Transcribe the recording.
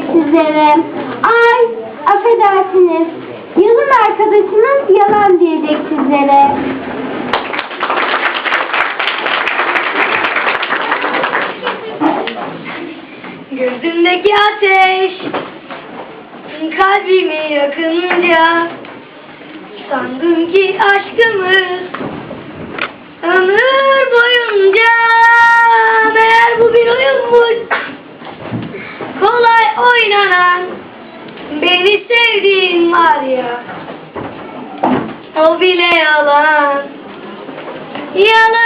sizlere. Ay, affedersiniz. Yılın arkadaşınız yalan diyecek sizlere. Gözümdeki ateş kalbimi yakınca sandım ki aşkımız oynanan beni sevdiğin var ya. O bile yalan. Yalan